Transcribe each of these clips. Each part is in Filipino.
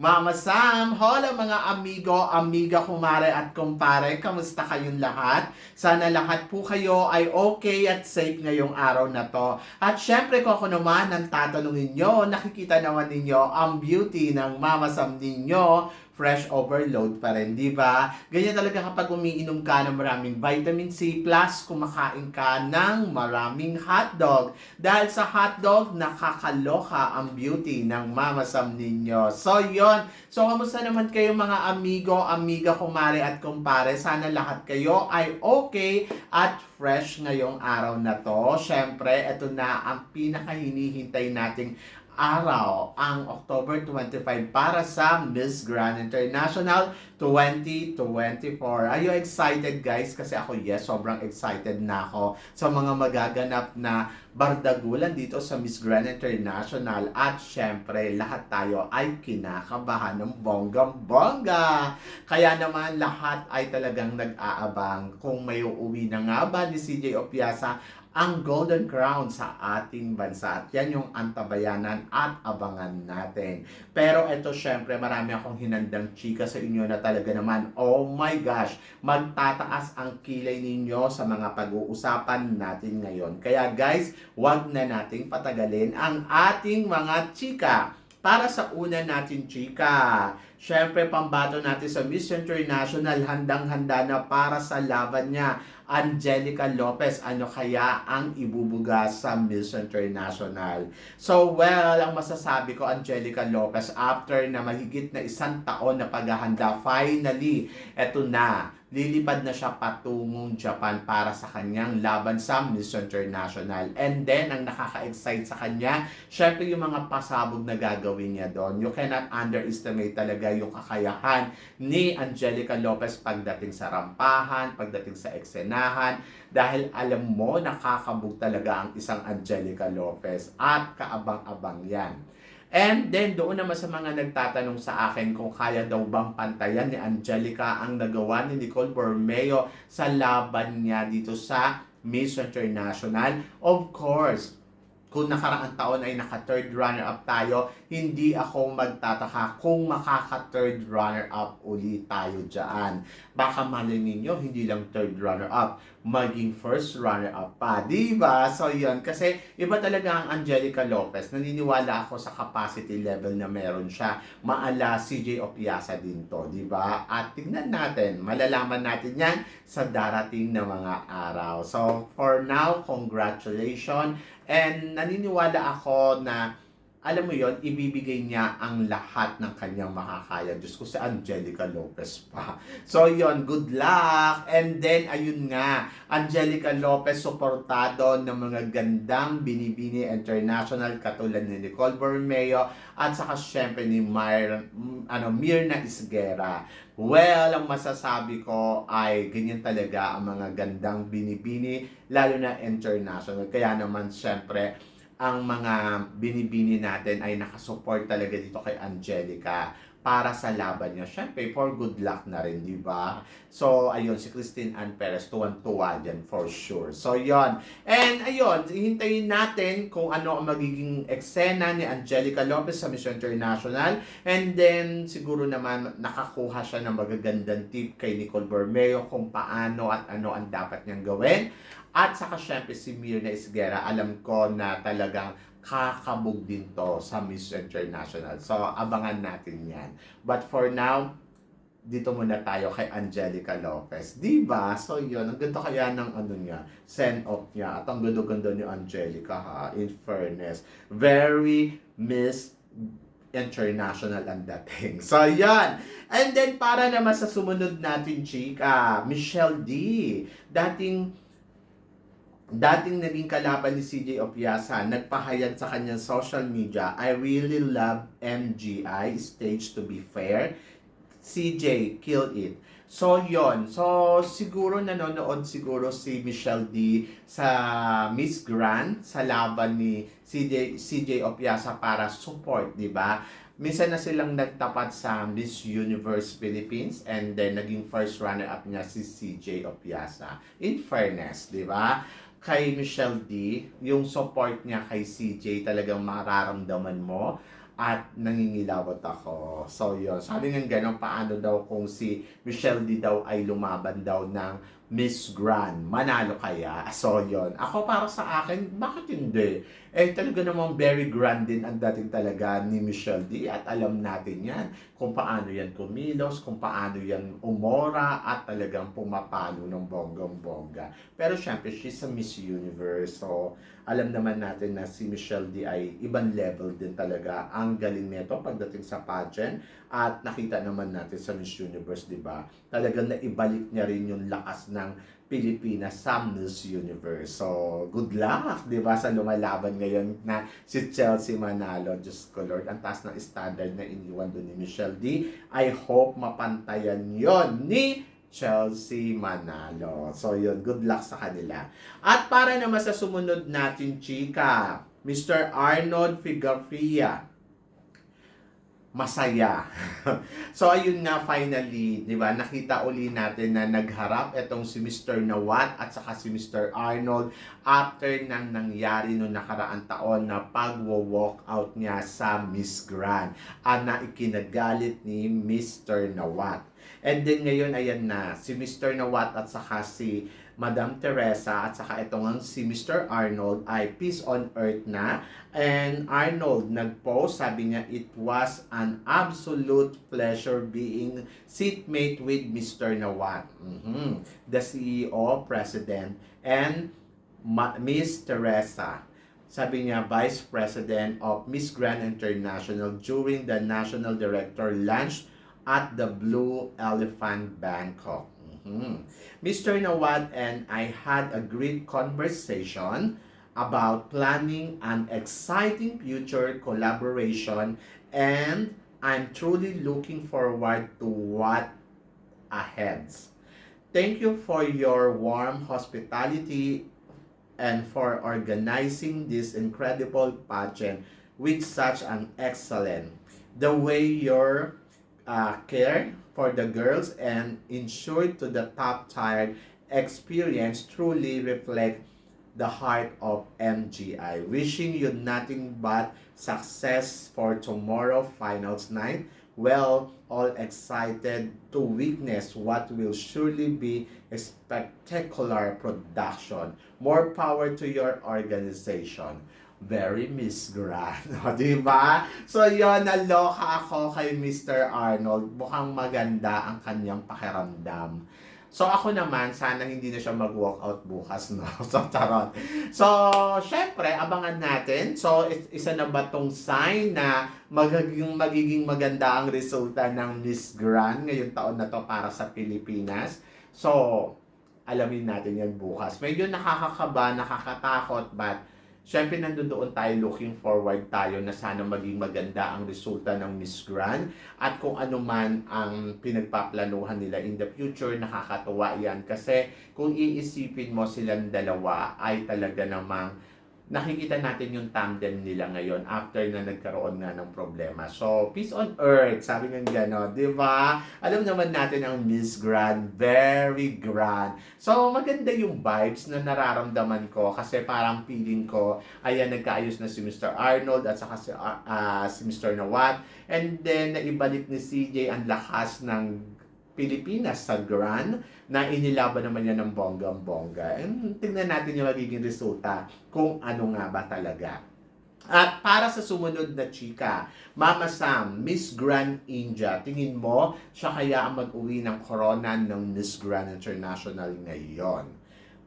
Mama Sam. Hola mga amigo, amiga, kumare at kumpare. Kamusta kayong lahat? Sana lahat po kayo ay okay at safe ngayong araw na to. At syempre ko ako naman ang tatanungin nyo, nakikita naman ninyo ang beauty ng Mama Sam ninyo fresh overload pa rin, di ba? Ganyan talaga kapag umiinom ka ng maraming vitamin C plus kumakain ka ng maraming hotdog. Dahil sa hotdog, nakakaloka ang beauty ng Mama Sam ninyo. So, yon So, kamusta naman kayo mga amigo, amiga, kumare at kumpare? Sana lahat kayo ay okay at fresh ngayong araw na to. Syempre, ito na ang pinakahinihintay nating araw ang October 25 para sa Miss Grand International 2024. Are you excited guys? Kasi ako yes, sobrang excited na ako sa mga magaganap na bardagulan dito sa Miss Grand International at syempre lahat tayo ay kinakabahan ng bonggang-bongga. Kaya naman lahat ay talagang nag-aabang kung may uuwi na nga ba ni CJ Opiasa ang Golden Crown sa ating bansa. At yan yung antabayanan at abangan natin. Pero ito syempre marami akong hinandang chika sa inyo na talaga naman, oh my gosh, magtataas ang kilay ninyo sa mga pag-uusapan natin ngayon. Kaya guys, wag na nating patagalin ang ating mga chika. Para sa una natin, chika, syempre pambato natin sa Miss International, handang-handa na para sa laban niya Angelica Lopez. Ano kaya ang ibubuga sa Miss International? So, well, ang masasabi ko, Angelica Lopez, after na mahigit na isang taon na paghahanda, finally, eto na, lilipad na siya patungong Japan para sa kanyang laban sa Miss International. And then, ang nakaka-excite sa kanya, syempre yung mga pasabog na gagawin niya doon. You cannot underestimate talaga yung kakayahan ni Angelica Lopez pagdating sa rampahan, pagdating sa eksenahan, dahil alam mo, nakakabog talaga ang isang Angelica Lopez at kaabang-abang yan. And then, doon naman sa mga nagtatanong sa akin kung kaya daw bang pantayan ni Angelica ang nagawa ni Nicole Bormeo sa laban niya dito sa Miss International. Of course, kung nakaraang taon ay naka-third runner-up tayo, hindi ako magtataka kung makaka-third runner-up ulit tayo dyan. Baka malay ninyo, hindi lang third runner-up, maging first runner-up pa. Di ba? So, yun. Kasi, iba talaga ang Angelica Lopez. Naniniwala ako sa capacity level na meron siya. Maala CJ Opiasa din to. Di ba? At tignan natin. Malalaman natin yan sa darating na mga araw. So, for now, congratulations. And naniniwala ako na alam mo yon ibibigay niya ang lahat ng kanyang makakaya. Diyos ko si Angelica Lopez pa. So yon good luck. And then, ayun nga, Angelica Lopez suportado ng mga gandang binibini international katulad ni Nicole Borromeo at saka syempre ni Myr, ano, Mirna Isguera. Well, ang masasabi ko ay ganyan talaga ang mga gandang binibini, lalo na international. Kaya naman syempre, ang mga binibini natin ay nakasupport talaga dito kay Angelica para sa laban niya. Siyempre, for good luck na rin, di ba? So, ayun, si Christine Ann Perez, tuwan-tuwa dyan for sure. So, yon And, ayun, hintayin natin kung ano ang magiging eksena ni Angelica Lopez sa Miss International. And then, siguro naman, nakakuha siya ng magagandang tip kay Nicole Bormeo kung paano at ano ang dapat niyang gawin. At saka syempre si Mirna Isguera, alam ko na talagang kakabog din to sa Miss International. So, abangan natin yan. But for now, dito muna tayo kay Angelica Lopez. Di ba? So, yun. Ang ganda kaya ng ano niya, send off niya. At ang ganda-ganda ni Angelica ha, in fairness. Very Miss international ang dating. So, yan. And then, para naman sa sumunod natin, chika, Michelle D. Dating dating naging kalaban ni CJ Opiasa, nagpahayag sa kanyang social media, I really love MGI, stage to be fair. CJ, kill it. So, yon So, siguro nanonood siguro si Michelle D sa Miss Grand sa laban ni CJ, CJ Opiasa para support, di ba? minsan na silang nagtapat sa Miss Universe Philippines and then naging first runner-up niya si CJ Opiasa. In fairness, di ba? Kay Michelle D, yung support niya kay CJ talagang mararamdaman mo at nangingilabot ako. So, yun. Sabi nga gano'n, paano daw kung si Michelle D daw ay lumaban daw ng Miss Grand, manalo kaya? So, yun. Ako para sa akin, bakit hindi? Eh, talaga namang very grand din ang dating talaga ni Michelle D. At alam natin yan kung paano yan kumilos, kung paano yan umora at talagang pumapalo ng bonggang-bongga. Pero syempre, she's a Miss Universe. So, alam naman natin na si Michelle D ay ibang level din talaga. Ang galing nito pagdating sa pageant. At nakita naman natin sa Miss Universe, di ba? Talagang naibalik niya rin yung lakas ng Pilipinas sa Miss Universe. So, good luck, di ba, sa lumalaban ngayon na si Chelsea Manalo. Diyos ko Lord, ang taas ng standard na iniwan doon ni Michelle D. I hope mapantayan yon ni Chelsea Manalo. So, yun, good luck sa kanila. At para naman sa sumunod natin, chika, Mr. Arnold Figafia masaya. so ayun nga finally, 'di ba? Nakita uli natin na nagharap itong si Mr. Nawat at saka si Mr. Arnold after nang nangyari noong nakaraang taon na pagwo-walk out niya sa Miss Grand ang na ikinagalit ni Mr. Nawat. And then ngayon ayan na si Mr. Nawat at saka si Madam Teresa at saka itong ang si Mr. Arnold ay peace on earth na and Arnold nag-post sabi niya it was an absolute pleasure being seatmate with Mr. Nawat Mhm. the CEO, President and Ma- Miss Teresa sabi niya Vice President of Miss Grand International during the National Director lunch at the Blue Elephant Bangkok. Mhm. Mr. Nawad and I had a great conversation about planning an exciting future collaboration and I'm truly looking forward to what ahead. Thank you for your warm hospitality and for organizing this incredible pageant with such an excellent the way your uh, care for the girls and ensured to the top tier experience truly reflect the heart of MGI. Wishing you nothing but success for tomorrow finals night. Well, all excited to witness what will surely be a spectacular production. More power to your organization. Very Miss Grand. O, di ba? So, yon naloka ako kay Mr. Arnold. Mukhang maganda ang kanyang pakiramdam. So, ako naman, sana hindi na siya mag-walkout bukas, no? So, charot. So, syempre, abangan natin. So, is- isa na ba tong sign na magiging, magiging maganda ang resulta ng Miss Grand ngayong taon na to para sa Pilipinas? So, alamin natin yan bukas. Medyo nakakakaba, nakakatakot, but Siyempre, nandun doon tayo looking forward tayo na sana maging maganda ang resulta ng Miss Grand at kung ano man ang pinagpaplanuhan nila in the future, nakakatuwa yan. Kasi kung iisipin mo silang dalawa ay talaga namang nakikita natin yung tandem nila ngayon after na nagkaroon nga ng problema. So, peace on earth, sabi ng gano'n, di ba? Alam naman natin ang Miss Grand, very grand. So, maganda yung vibes na nararamdaman ko kasi parang feeling ko, ayan, nagkaayos na si Mr. Arnold at saka si, ah, ah, si Mr. Nawat. And then, naibalik ni CJ ang lakas ng Pilipinas sa Grand na inilaban naman niya ng bonggang-bongga. Tingnan natin yung magiging resulta kung ano nga ba talaga. At para sa sumunod na chika, Mama Sam, Miss Grand India, tingin mo siya kaya ang mag-uwi ng corona ng Miss Grand International ngayon?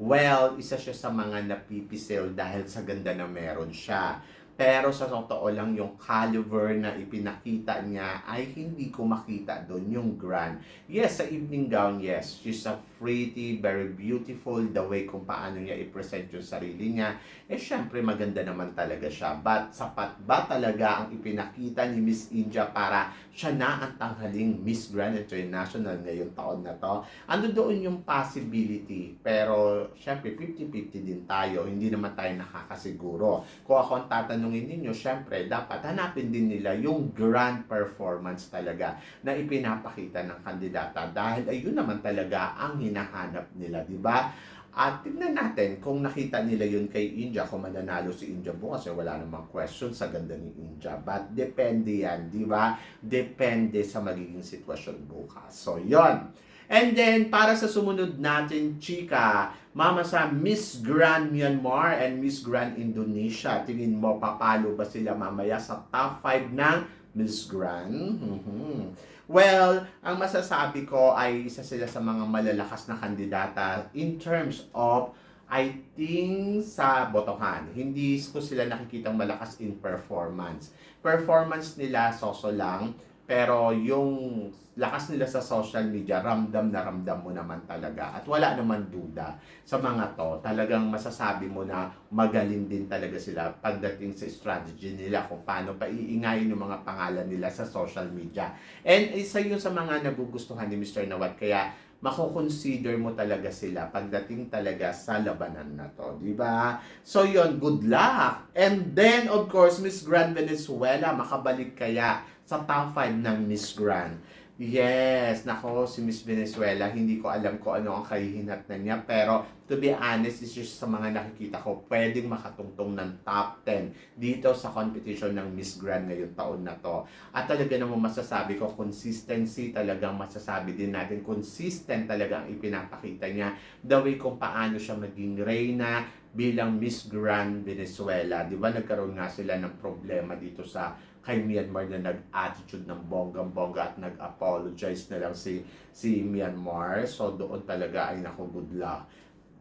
Well, isa siya sa mga napipisil dahil sa ganda na meron siya. Pero sa totoo lang, yung caliber na ipinakita niya ay hindi ko makita doon yung grand. Yes, sa evening gown, yes. She's a pretty, very beautiful, the way kung paano niya i-present yung sarili niya. Eh, syempre, maganda naman talaga siya. But, sapat ba talaga ang ipinakita ni Miss India para siya na ang tanghaling Miss Grand International ngayong taon na to? Ando doon yung possibility. Pero, syempre, 50-50 din tayo. Hindi naman tayo nakakasiguro. Kung ako ang tatanungin tatanungin ninyo, syempre, dapat hanapin din nila yung grand performance talaga na ipinapakita ng kandidata dahil ayun naman talaga ang hinahanap nila, di ba? At tignan natin kung nakita nila yun kay India, kung mananalo si India bukas, eh, wala namang question sa ganda ni India. But depende yan, di ba? Depende sa magiging sitwasyon bukas. So, yon. And then, para sa sumunod natin, chika, mama sa Miss Grand Myanmar and Miss Grand Indonesia. Tingin mo, papalo ba sila mamaya sa top 5 ng Miss Grand? Mhm. Well, ang masasabi ko ay isa sila sa mga malalakas na kandidata in terms of I think sa botohan. Hindi ko sila nakikitang malakas in performance. Performance nila soso lang, pero yung lakas nila sa social media, ramdam na ramdam mo naman talaga. At wala naman duda sa mga to. Talagang masasabi mo na magaling din talaga sila pagdating sa strategy nila kung paano pa iingayin yung mga pangalan nila sa social media. And isa yun sa mga nagugustuhan ni Mr. Nawat. Kaya mako-consider mo talaga sila pagdating talaga sa labanan na to, di ba? So yun, good luck! And then, of course, Miss Grand Venezuela, makabalik kaya sa top 5 ng Miss Grand. Yes, nako si Miss Venezuela, hindi ko alam kung ano ang kahihinatnan niya, pero to be honest, is just sa mga nakikita ko, pwedeng makatungtong ng top 10 dito sa competition ng Miss Grand ngayong taon na to. At talaga naman masasabi ko, consistency talagang masasabi din natin, consistent talaga ang ipinapakita niya, the way kung paano siya maging reyna bilang Miss Grand Venezuela. Di ba nagkaroon nga sila ng problema dito sa kay Myanmar na nag-attitude ng bonggang-bongga at nag-apologize na lang si si Myanmar. So doon talaga ay naku good luck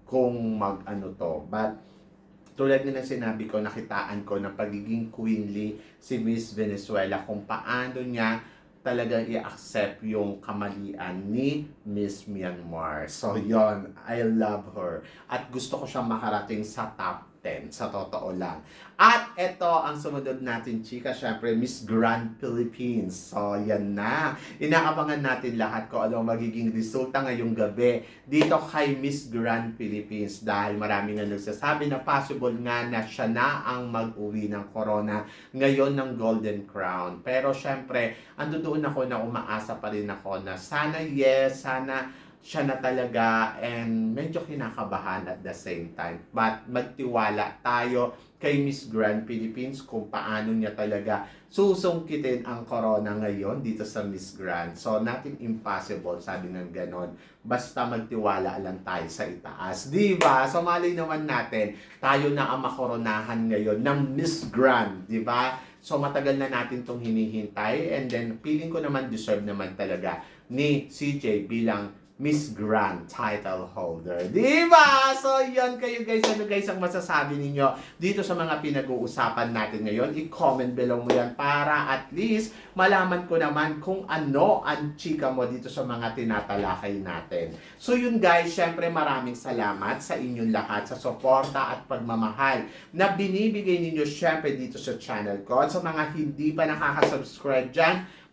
kung mag-ano to. But tulad ng sinabi ko, nakitaan ko na pagiging queenly si Miss Venezuela kung paano niya talagang i-accept yung kamalian ni Miss Myanmar. So, yon I love her. At gusto ko siyang makarating sa top 10, sa totoo lang. At ito ang sumunod natin, chika, syempre, Miss Grand Philippines. So, yan na. Inaabangan natin lahat kung ano magiging resulta ngayong gabi dito kay Miss Grand Philippines dahil marami nga nagsasabi na possible nga na siya na ang mag-uwi ng corona ngayon ng Golden Crown. Pero syempre, ando doon ako na umaasa pa rin ako na sana yes, sana siya na talaga and medyo kinakabahan at the same time. But magtiwala tayo kay Miss Grand Philippines kung paano niya talaga susungkitin ang corona ngayon dito sa Miss Grand. So, nothing impossible, sabi ng ganon. Basta magtiwala lang tayo sa itaas. Di ba? So, malay naman natin, tayo na ang makoronahan ngayon ng Miss Grand. Di ba? So, matagal na natin itong hinihintay and then, feeling ko naman deserve naman talaga ni CJ bilang Miss Grand title holder. Di ba? So, yan kayo guys. Ano guys ang masasabi ninyo dito sa mga pinag-uusapan natin ngayon? I-comment below mo yan para at least malaman ko naman kung ano ang chika mo dito sa mga tinatalakay natin. So, yun guys. Syempre maraming salamat sa inyong lahat sa suporta at pagmamahal na binibigay ninyo syempre dito sa channel ko. At sa mga hindi pa nakaka-subscribe dyan,